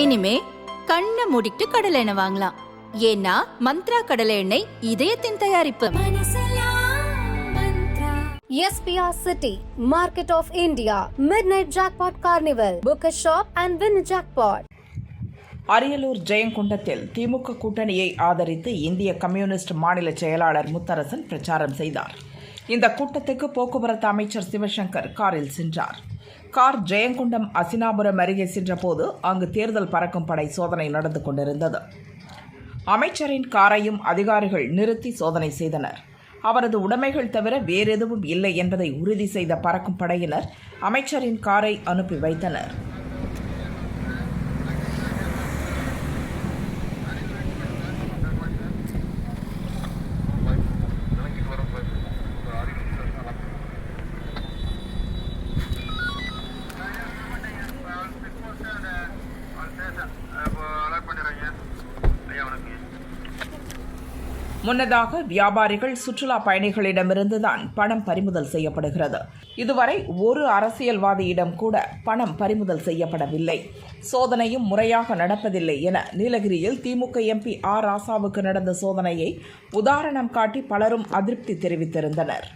இனிமே கண்ணை மூடிட்டு கடலை எண்ணெய் வாங்கலாம் ஏன்னா மந்த்ரா கடலை எண்ணெய் இதயத்தின் தயாரிப்பு SPR City, Market of India, Midnight Jackpot Carnival. Book a shop and win a jackpot. Ariyalur ஜெயங்கொண்டத்தில் திமுக கூட்டணியை ஆதரித்து இந்திய கம்யூனிஸ்ட் மாநில செயலாளர் முத்தரசன் பிரச்சாரம் செய்தார் இந்த கூட்டத்துக்கு போக்குவரத்து அமைச்சர் சிவசங்கர் காரில் சென்றார் கார் ஜெயங்கொண்டம் அசினாபுரம் அருகே சென்றபோது அங்கு தேர்தல் பறக்கும் படை சோதனை நடந்து கொண்டிருந்தது. அமைச்சரின் காரையும் அதிகாரிகள் நிறுத்தி சோதனை செய்தனர். அவரது உடைமைகள் தவிர வேறெதுவும் இல்லை என்பதை உறுதி செய்த பறக்கும் படையினர் அமைச்சரின் காரை அனுப்பி வைத்தனர். முன்னதாக வியாபாரிகள் சுற்றுலா பயணிகளிடமிருந்துதான் பணம் பறிமுதல் செய்யப்படுகிறது. இதுவரை ஒரு அரசியல்வாதியிடம் கூட பணம் பறிமுதல் செய்யப்படவில்லை. சோதனையும் முறையாக நடப்பதில்லை என நீலகிரியில் திமுக எம்பி ஆர் ராசாவுக்கு நடந்த சோதனையை உதாரணம் காட்டி பலரும் அதிருப்தி தெரிவித்திருந்தனர்.